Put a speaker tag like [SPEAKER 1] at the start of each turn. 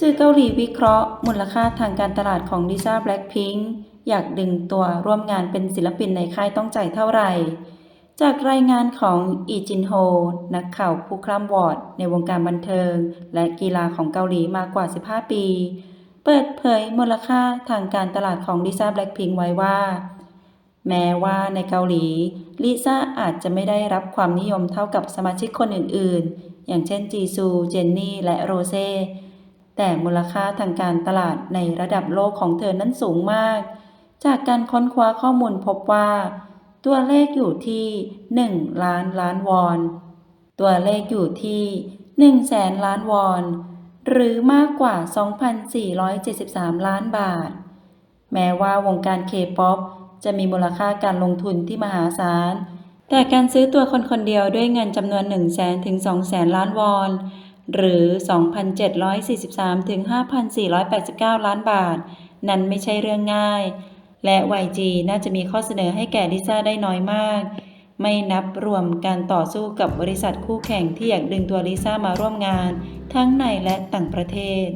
[SPEAKER 1] สื่อเกาหลีวิเคราะห์ มูลค่าทางการตลาดของลิซ่าแบล็คพิงค์อยากดึงตัวร่วมงานเป็นศิลปินในค่ายต้องจ่ายเท่าไหร่ จากรายงานของอีจินโฮ นักข่าวผู้คร่ำวอร์ดในวงการบันเทิง และกีฬาของเกาหลีมากกว่า 15 ปี เปิดเผยมูลค่าทางการตลาดของลิซ่าแบล็คพิงค์ไว้ว่า แม้ว่าในเกาหลีลิซ่าอาจจะไม่ได้รับความนิยมเท่ากับสมาชิกคนอื่นๆ อย่างเช่นจีซู เจนนี่ และโรเซ แต่มูลค่าทางการตลาดในระดับโลกของเธอนั้นสูงมาก จากการค้นคว้าข้อมูลพบว่า ตัวเลขอยู่ที่ 1 ล้านล้านวอน ตัวเลขอยู่ที่ 1 แสนล้านวอน หรือมากกว่า 2,473 ล้านบาท แม้ว่าวงการเคป๊อปจะมีมูลค่าการลงทุนที่มหาศาล แต่การซื้อตัวคนคนเดียวด้วยเงินจำนวน 1 0 0 0 0แสนถึง 2 0 0แสนล้านวอน หรือ 2,743 ถึง 5,489 ล้านบาท นั้นไม่ใช่เรื่องง่าย และ YG น่าจะมีข้อเสนอให้แก่ลิซ่าได้น้อยมาก ไม่นับรวมการต่อสู้กับบริษัทคู่แข่งที่อยากดึงตัวลิซ่ามาร่วมงาน ทั้งในและต่างประเทศ